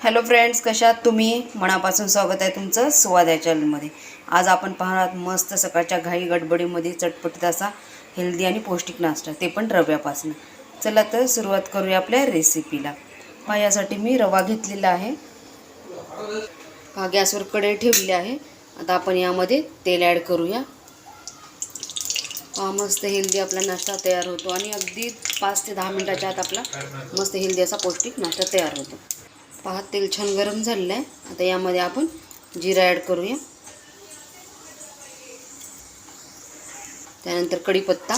Hello friends कशात तुम्ही? मनापासून स्वागत आहे तुमचं स्वाद या चॅनलमध्ये आज आपण पाहणार मस्त सकाळच्या घाई गडबडीमध्ये चटपटीत असा हेल्दी आणि पौष्टिक नाश्ता. ते पण रव्यापासून. चला तर सुरुवात करूया आपल्या रेसिपीला पहा यासाठी मी रवा घेतलेला आहे. हा गॅसवर कढई ठेवली आहे. आता आपण यामध्ये तेल ॲड करूया. हा मस्त हेल्दी आपला नाश्ता तयार होतो. आणि अगदी पाच ते दहा मिनटाच्या आत आपला मस्त हेल्दी असा पौष्टिक नाश्ता तयार होतो. पहा तेल छान गरम झालेलं आहे आता यामध्ये आपण जिरा ॲड करूया. त्यानंतर कढीपत्ता.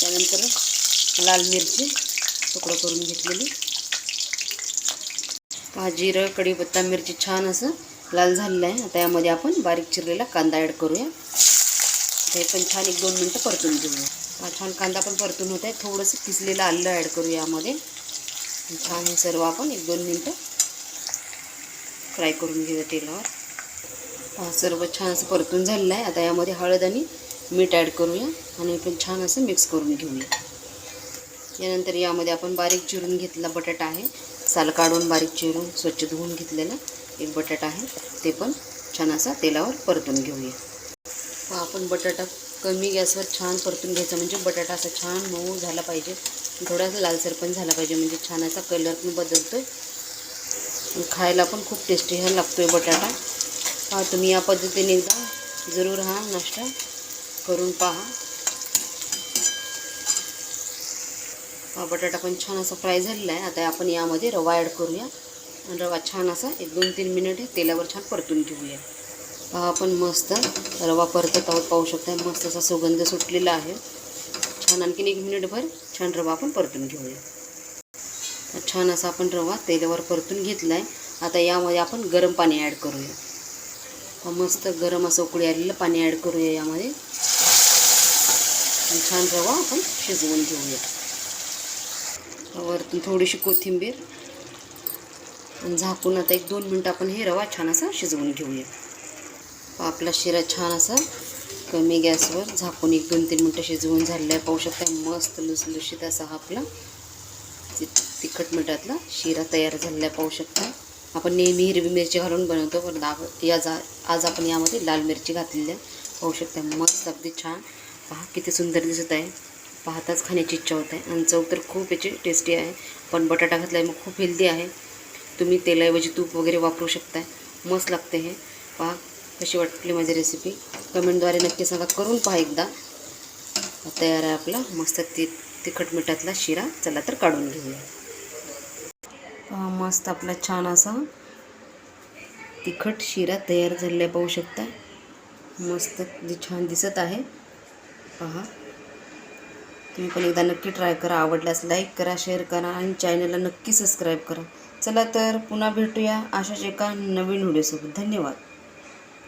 त्यानंतर लाल मिरची तुकडं करून घेतलेली. पहा जिरं कढीपत्ता मिरची छान असं लाल झालेलं आहे आता यामध्ये आपण बारीक चिरलेला कांदा ॲड करूया. हे पण छान एक दोन मिनटं परतून घेऊया. हा छान कांदा पण परतून होत आहे थोडंसं किसलेलं आलं ॲड करूया यामध्ये. छान हे सर्व आपण एक दोन मिनटं फ्राय करून घेऊया तेलावर. हा सर्व छान असं परतून झालेलं आहे. आता यामध्ये हळद आणि मीठ ॲड करूया आणि पण छान असं मिक्स करून घेऊया. यानंतर यामध्ये आपण बारीक चिरून घेतलेला बटाटा आहे. साल काढून बारीक चिरून स्वच्छ धुवून घेतलेला एक बटाटा आहे. ते पण छान असा तेलावर परतून घेऊया. आपण बटाटा कमी गॅसवर छान परतून घ्यायचा. म्हणजे बटाटा असा छान मऊ झाला पाहिजे. थोडासा लालसर पण झाला पाहिजे. म्हणजे छान असा कलर पण बदलतो आहे खायला पण खूप टेस्टी हा लागतो आहे बटाटा. हा तुम्ही या पद्धतीने एकदा जरूर हा नाश्ता करून पहा. हा बटाटा पण छान असा फ्राय झालेला आहे. आता आपण यामध्ये रवा ॲड करूया. आणि रवा छान असा एक दोन तीन मिनिट तेलावर छान परतून घेऊया. पहा आपण मस्त रवा परतत आहोत पाहू शकता मस्त असा सुगंध सुटलेला आहे. छान आणखीन एक मिनिटभर छान रवा आपण परतून घेऊया. छान असा आपण रवा तेलावर परतून घेतला आहे आता यामध्ये आपण गरम पाणी ॲड करूया. मस्त गरम असं उकळी आलेलं पाणी ॲड करूया यामध्ये. छान रवा आपण शिजवून घेऊया. वरतून थोडीशी कोथिंबीर. आणि झाकून आता एक दोन मिनटं आपण हे रवा छान असा शिजवून घेऊया. आपला शिरा छान असा कमी गॅसवर झाकून एक दोन तीन मिनटं शिजवून झालेला आहे. पाहू शकता मस्त लुसलुशीत असा हा आपला तिखट मिठातला शिरा तयार झालेला आहे. पाहू शकता आपण नेहमी हिरवी मिरची घालून बनवतो पण दाग या जा आज आपण यामध्ये लाल मिरची घातलेली आहे. पाहू शकता मस्त अगदी छान. पहा किती सुंदर दिसत आहे. पाहताच खाण्याची इच्छा होत आहे. आणि चव तर खूप याची टेस्टी आहे. पण बटाटा घातला आहे मग खूप हेल्दी आहे. तुम्ही तेलाऐवजी तूप वगैरे वापरू शकताय. मस्त लागते हे. पहा कशी वाटली माझी रेसिपी कमेंटद्वारे नक्की सांगा. करून पहा एकदा. तयार आहे आपला मस्त ति तिखट मिठातला शिरा. चला तर काढून घेऊया. पहा मस्त आपला छान असा तिखट शिरा तयार झालेला आहे पाहू शकता. मस्त जे छान दिसत आहे. पहा. तुम्ही पण एकदा नक्की ट्राय करा. आवडल्यास लाईक करा शेअर करा आणि चॅनलला नक्की सबस्क्राईब करा. चला तर पुन्हा भेटूया अशाच एका नवीन व्हिडिओसोबत धन्यवाद.